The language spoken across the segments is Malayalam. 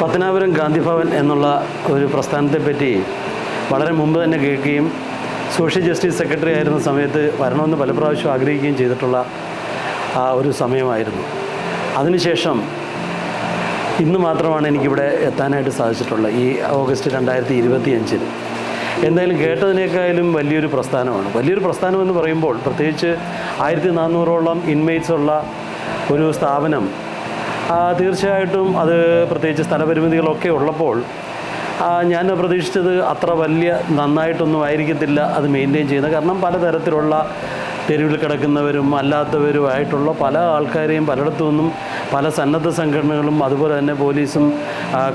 പത്തനാപുരം ഗാന്ധിഭവൻ എന്നുള്ള ഒരു പ്രസ്ഥാനത്തെ പറ്റി വളരെ മുമ്പ് തന്നെ കേൾക്കുകയും സോഷ്യൽ ജസ്റ്റിസ് സെക്രട്ടറി ആയിരുന്ന സമയത്ത് വരണമെന്ന് പല പ്രാവശ്യം ആഗ്രഹിക്കുകയും ചെയ്തിട്ടുള്ള ആ ഒരു സമയമായിരുന്നു. അതിനുശേഷം ഇന്ന് മാത്രമാണ് എനിക്കിവിടെ എത്താനായിട്ട് സാധിച്ചിട്ടുള്ളത് ഈ ഓഗസ്റ്റ് രണ്ടായിരത്തി ഇരുപത്തി അഞ്ചിൽ എന്തായാലും കേട്ടതിനേക്കാളും വലിയൊരു പ്രസ്ഥാനമാണ്. വലിയൊരു പ്രസ്ഥാനം എന്ന് പറയുമ്പോൾ പ്രത്യേകിച്ച് ആയിരത്തി നാനൂറോളം ഇൻമേറ്റ്സ് ഉള്ള ഒരു സ്ഥാപനം തീർച്ചയായിട്ടും അത് പ്രത്യേകിച്ച് സ്ഥലപരിമിതികളൊക്കെ ഉള്ളപ്പോൾ ഞാൻ പ്രതീക്ഷിച്ചത് അത്ര വലിയ നന്നായിട്ടൊന്നും ആയിരിക്കത്തില്ല അത് മെയിന്റെയിൻ ചെയ്യുന്നത്. കാരണം പലതരത്തിലുള്ള തെരുവിൽ കിടക്കുന്നവരും അല്ലാത്തവരുമായിട്ടുള്ള പല ആൾക്കാരെയും പലയിടത്തു നിന്നും പല സന്നദ്ധ സംഘടനകളും അതുപോലെ തന്നെ പോലീസും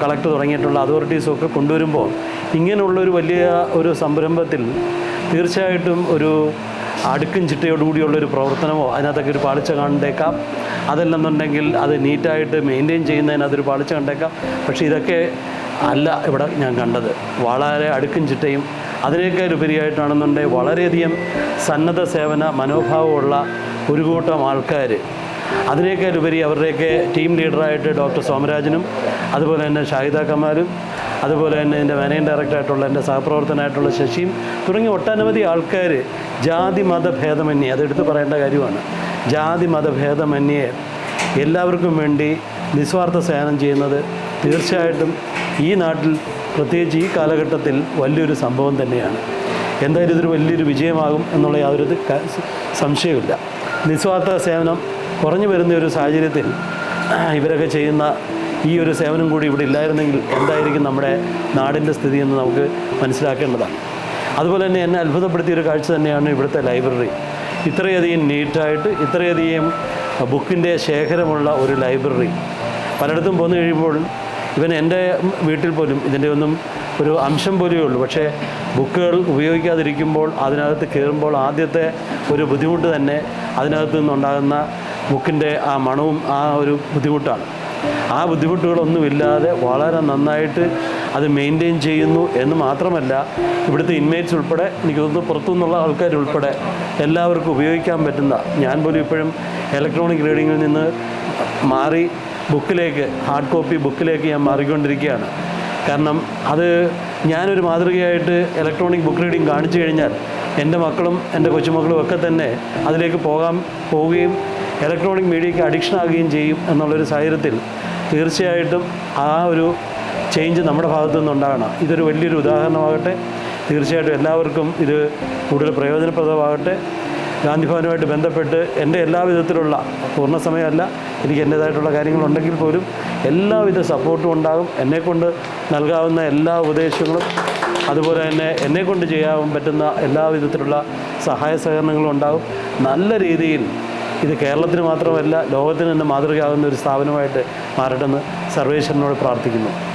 കളക്ടർ തുടങ്ങിയിട്ടുള്ള അതോറിറ്റീസും ഒക്കെ കൊണ്ടുവരുമ്പോൾ ഇങ്ങനെയുള്ളൊരു വലിയ ഒരു സംരംഭത്തിൽ തീർച്ചയായിട്ടും ഒരു അടുക്കും ചിട്ടയോടുകൂടിയുള്ളൊരു പ്രവർത്തനമോ അതിനകത്തൊക്കെ ഒരു പാളിച്ച കണ്ടേക്കാം. അതല്ലെന്നുണ്ടെങ്കിൽ അത് നീറ്റായിട്ട് മെയിന്റെയിൻ ചെയ്യുന്നതിനകത്തൊരു പാളിച്ച കണ്ടേക്കാം. പക്ഷേ ഇതൊക്കെ അല്ല ഇവിടെ ഞാൻ കണ്ടത്. വളരെ അടുക്കും ചിട്ടയും അതിനേക്കാൾ ഉപരിയായിട്ടാണെന്നുണ്ടെങ്കിൽ വളരെയധികം സന്നദ്ധ സേവന മനോഭാവമുള്ള ഒരു കൂട്ടം ആൾക്കാർ അതിനേക്കാൾ ഉപരി അവരുടെയൊക്കെ ടീം ലീഡറായിട്ട് ഡോക്ടർ സോമരാജനും അതുപോലെ തന്നെ ഷാഹിദ കമാലും അതുപോലെ തന്നെ എന്റെ മാനേജിംഗ് ഡയറക്ടറായിട്ടുള്ള എന്റെ സഹപ്രവർത്തനായിട്ടുള്ള ശശിയും തുടങ്ങിയ ഒട്ടനവധി ആൾക്കാർ ജാതി മതഭേദമന്യേ അതെടുത്ത് പറയേണ്ട കാര്യമാണ്. ജാതി മതഭേദമന്യേ എല്ലാവർക്കും വേണ്ടി നിസ്വാർത്ഥ സേവനം ചെയ്യുന്നത് തീർച്ചയായിട്ടും ഈ നാട്ടിൽ പ്രത്യേകിച്ച് ഈ കാലഘട്ടത്തിൽ വലിയൊരു സംഭവം തന്നെയാണ്. എന്തായാലും ഇതൊരു വലിയൊരു വിജയമാകും എന്നുള്ള യാതൊരു സംശയമില്ല നിസ്വാർത്ഥ സേവനം കുറഞ്ഞു വരുന്ന ഒരു സാഹചര്യത്തിൽ ഇവരൊക്കെ ചെയ്യുന്ന ഈ ഒരു സേവനം കൂടി ഇവിടെ ഇല്ലായിരുന്നെങ്കിൽ എന്തായിരിക്കും നമ്മുടെ നാടിന്റെ സ്ഥിതി എന്ന് നമുക്ക് മനസ്സിലാക്കേണ്ടതാണ്. അതുപോലെ തന്നെ എന്നെ അത്ഭുതപ്പെടുത്തിയ ഒരു കാഴ്ച തന്നെയാണ് ഇവിടുത്തെ ലൈബ്രറി. ഇത്രയധികം നീറ്റായിട്ട് ഇത്രയധികം ബുക്കിന്റെ ശേഖരമുള്ള ഒരു ലൈബ്രറി. പലയിടത്തും പോന്നു കഴിയുമ്പോൾ ഇവൻ എന്റെ വീട്ടിൽ പോലും ഇതിന്റെ ഒന്നും ഒരു അംശം പോലെയേ ഉള്ളൂ. പക്ഷേ ബുക്കുകൾ ഉപയോഗിക്കാതിരിക്കുമ്പോൾ അതിനകത്ത് കയറുമ്പോൾ ആദ്യത്തെ ഒരു ബുദ്ധിമുട്ട് തന്നെ അതിനകത്ത് നിന്നുണ്ടാകുന്ന ബുക്കിന്റെ ആ മണവും ആ ഒരു ബുദ്ധിമുട്ടാണ്. ആ ബുദ്ധിമുട്ടുകളൊന്നുമില്ലാതെ വളരെ നന്നായിട്ട് അത് മെയിന്റെയിൻ ചെയ്യുന്നു എന്ന് മാത്രമല്ല ഇവിടുത്തെ ഇൻമേറ്റ്സ് ഉൾപ്പെടെ എനിക്ക് തോന്നുന്നു പുറത്തുനിന്നുള്ള ആൾക്കാരുൾപ്പെടെ എല്ലാവർക്കും ഉപയോഗിക്കാൻ പറ്റുന്ന ഞാൻ പോലും ഇപ്പോഴും ഇലക്ട്രോണിക് റീഡിങ്ങിൽ നിന്ന് മാറി ബുക്കിലേക്ക് ഹാർഡ് കോപ്പി ബുക്കിലേക്ക് ഞാൻ മാറിക്കൊണ്ടിരിക്കുകയാണ്. കാരണം അത് ഞാനൊരു മാതൃകയായിട്ട് ഇലക്ട്രോണിക് ബുക്ക് റീഡിംഗ് കാണിച്ചു കഴിഞ്ഞാൽ എന്റെ മക്കളും എന്റെ കൊച്ചുമക്കളും ഒക്കെ തന്നെ അതിലേക്ക് പോകാൻ പോവുകയും ഇലക്ട്രോണിക് മീഡിയയ്ക്ക് അഡിക്ഷൻ ആകുകയും ചെയ്യും എന്നുള്ളൊരു സാഹചര്യത്തിൽ തീർച്ചയായിട്ടും ആ ഒരു ചേഞ്ച് നമ്മുടെ ഭാഗത്തു നിന്നുണ്ടാകണം. ഇതൊരു വലിയൊരു ഉദാഹരണമാകട്ടെ. തീർച്ചയായിട്ടും എല്ലാവർക്കും ഇത് കൂടുതൽ പ്രയോജനപ്രദമാകട്ടെ. ഗാന്ധിഭവനുമായിട്ട് ബന്ധപ്പെട്ട് എന്റെ എല്ലാ വിധത്തിലുള്ള പൂർണസമയമല്ല. എനിക്ക് എന്റേതായിട്ടുള്ള കാര്യങ്ങളുണ്ടെങ്കിൽ പോലും എല്ലാവിധ സപ്പോർട്ടും ഉണ്ടാകും. എന്നെക്കൊണ്ട് നൽകാവുന്ന എല്ലാ ഉപദേശങ്ങളും അതുപോലെ തന്നെ എന്നെക്കൊണ്ട് ചെയ്യാൻ പറ്റുന്ന എല്ലാ വിധത്തിലുള്ള സഹായ സഹകരണങ്ങളും ഉണ്ടാകും. നല്ല രീതിയിൽ ഇത് കേരളത്തിന് മാത്രമല്ല ലോകത്തിന് തന്നെ മാതൃകയാകുന്ന ഒരു സ്ഥാപനമായിട്ട് മാറട്ടെന്ന് സർവേശ്വരനോട് പ്രാർത്ഥിക്കുന്നു.